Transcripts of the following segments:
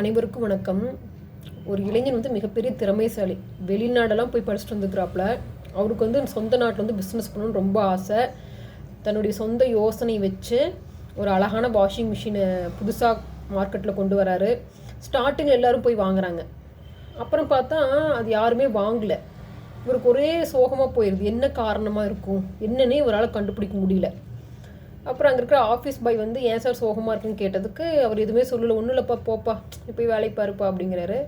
அனைவருக்கும் வணக்கம். ஒரு இளைஞன் வந்து மிகப்பெரிய திறமைசாலி. வெளிநாடெல்லாம் போய் படிச்சுட்டு வந்துக்கிறாப்புல அவருக்கு வந்து சொந்த நாட்டில் வந்து பிஸ்னஸ் பண்ணணும்னு ரொம்ப ஆசை. தன்னுடைய சொந்த யோசனை வச்சு ஒரு அழகான வாஷிங் மிஷினை புதுசாக மார்க்கெட்டில் கொண்டு வராரு. ஸ்டார்டிங் எல்லாரும் போய் வாங்குறாங்க. அப்புறம் பார்த்தா அது யாருமே வாங்கலை. இவருக்கு ஒரே சோகமாக போயிடுது என்ன காரணமாக இருக்கும்? என்னன்னே இவரால் கண்டுபிடிக்க முடியல. அப்புறம் அங்கே இருக்கிற ஆஃபீஸ் பாய் வந்து ஏன் சார் சோகமாக இருக்குன்னு கேட்டதுக்கு அவர் எதுவுமே சொல்லலை. ஒன்றும் இல்லைப்பா போப்பா. இப்போ போய் வேலைக்கு பாருப்பா அப்படிங்கிறாரு.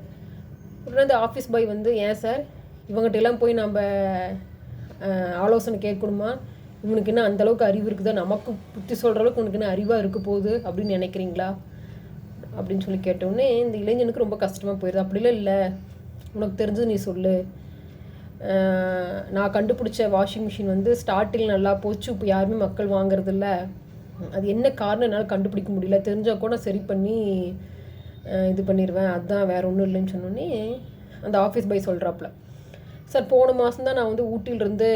உடனே அந்த ஆஃபீஸ் பாய் வந்து ஏன் சார் இவங்ககிட்ட எல்லாம் போய் நம்ம ஆலோசனை கேட்கணுமா? இவனுக்கு என்ன அந்தளவுக்கு அறிவு இருக்குதா? நமக்கு புத்தி சொல்கிற அளவுக்கு உனக்கு என்ன அறிவாக இருக்க போகுது? அப்படின்னு நினைக்கிறீங்களா? அப்படின்னு சொல்லி கேட்டவுடனே இந்த இளைஞனுக்கு ரொம்ப கஷ்டமாக போயிடுது அப்படிலாம் இல்லை. உனக்கு தெரிஞ்சது நீ சொல்லு. நான் கண்டுபிடிச்ச வாஷிங் மிஷின் வந்து ஸ்டார்டிங் நல்லா போச்சு. இப்போ யாருமே மக்கள் வாங்குறதில்ல. அது என்ன காரணம் என்னால் கண்டுபிடிக்க முடியல. தெரிஞ்சால் கூட சரி பண்ணி இது பண்ணிடுவேன் அதுதான் வேற ஒன்றும் இல்லைன்னு சொன்னோன்னே அந்த ஆஃபீஸ் பாய் சொல்கிறாப்புல சார் போன மாதம் தான் நான் வந்து ஊட்டியிலிருந்து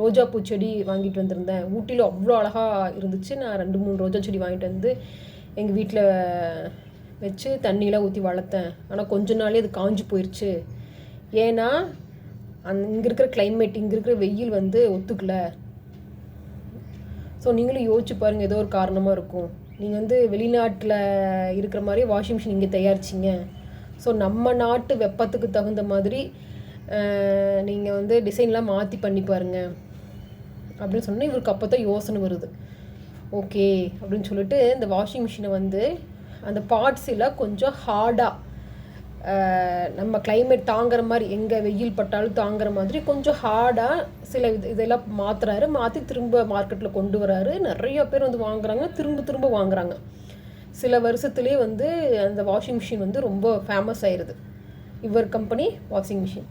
ரோஜா பூ செடி வாங்கிட்டு வந்திருந்தேன். ஊட்டியில் அவ்வளோ அழகாக இருந்துச்சு. நான் ரெண்டு மூணு ரோஜா செடி வாங்கிட்டு வந்து எங்கள் வீட்டில் வச்சு தண்ணியெலாம் ஊற்றி வளர்த்தேன். ஆனால் கொஞ்ச நாளே அது காஞ்சு போயிடுச்சு ஏன்னா அந் இங்கே இருக்கிற கிளைமேட் இங்கே இருக்கிற வெயில் வந்து ஒத்துக்கல. ஸோ நீங்களும் யோசிச்சு பாருங்கள் ஏதோ ஒரு காரணமாக இருக்கும். நீங்கள் வந்து வெளிநாட்டில் இருக்கிற மாதிரி வாஷிங் மிஷின் இங்கே தயாரிச்சிங்க. ஸோ நம்ம நாட்டு வெப்பத்துக்கு தகுந்த மாதிரி நீங்கள் வந்து டிசைன்லாம் மாற்றி பண்ணி பாருங்கள் அப்படின்னு சொன்னால் இவருக்கு அப்போ தான் யோசனை வருது. ஓகே அப்படின்னு சொல்லிட்டு இந்த வாஷிங் மிஷினை வந்து அந்த பார்ட்ஸ் எல்லாம் கொஞ்சம் ஹார்டாக நம்ம கிளைமேட் தாங்குற மாதிரி எங்கே வெயில் பட்டாலும் தாங்குற மாதிரி கொஞ்சம் ஹார்டாக சில இது இதெல்லாம் மாற்றுறாரு மாற்றி திரும்ப மார்க்கெட்டில் கொண்டு வராரு. நிறைய பேர் வந்து வாங்குறாங்க. திரும்ப திரும்ப வாங்குறாங்க. சில வருஷத்துலேயே வந்து அந்த வாஷிங் மிஷின் வந்து ரொம்ப ஃபேமஸ் ஆயிடுது இவர் கம்பெனி வாஷிங் மிஷின்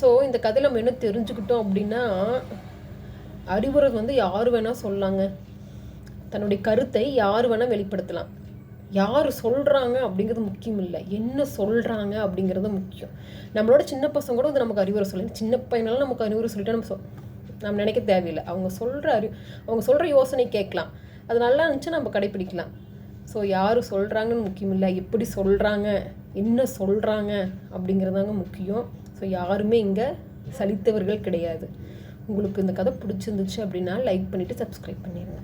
ஸோ இந்த கதையில் நம்ம என்ன தெரிஞ்சுக்கிட்டோம் அப்படின்னா அறிவுரை வந்து யார் வேணால் சொல்லாங்க. தன்னுடைய கருத்தை யார் வேணால் வெளிப்படுத்தலாம். யார் சொல்கிறாங்க அப்படிங்கிறது முக்கியம் இல்லை. என்ன சொல்கிறாங்க அப்படிங்கிறது முக்கியம். நம்மளோட சின்ன பசங்க கூட வந்து நமக்கு அறிவுரை சொல்லி சின்ன பையனாலும் நமக்கு அறிவுரை சொல்லிட்டு நம்ம சொல் நம்ம நினைக்க தேவையில்லை. அவங்க சொல்கிற அறி அவங்க சொல்கிற யோசனை கேட்கலாம். அது நல்லா இருந்துச்சு நம்ம கடைப்பிடிக்கலாம். ஸோ யார் சொல்கிறாங்கன்னு முக்கியம் இல்லை. எப்படி சொல்கிறாங்க என்ன சொல்கிறாங்க அப்படிங்கிறதாங்க முக்கியம். ஸோ யாருமே இங்கே சலித்தவர்கள் கிடையாது. உங்களுக்கு இந்த கதை பிடிச்சிருந்துச்சு அப்படின்னா லைக் பண்ணிவிட்டு சப்ஸ்கிரைப் பண்ணிடுங்க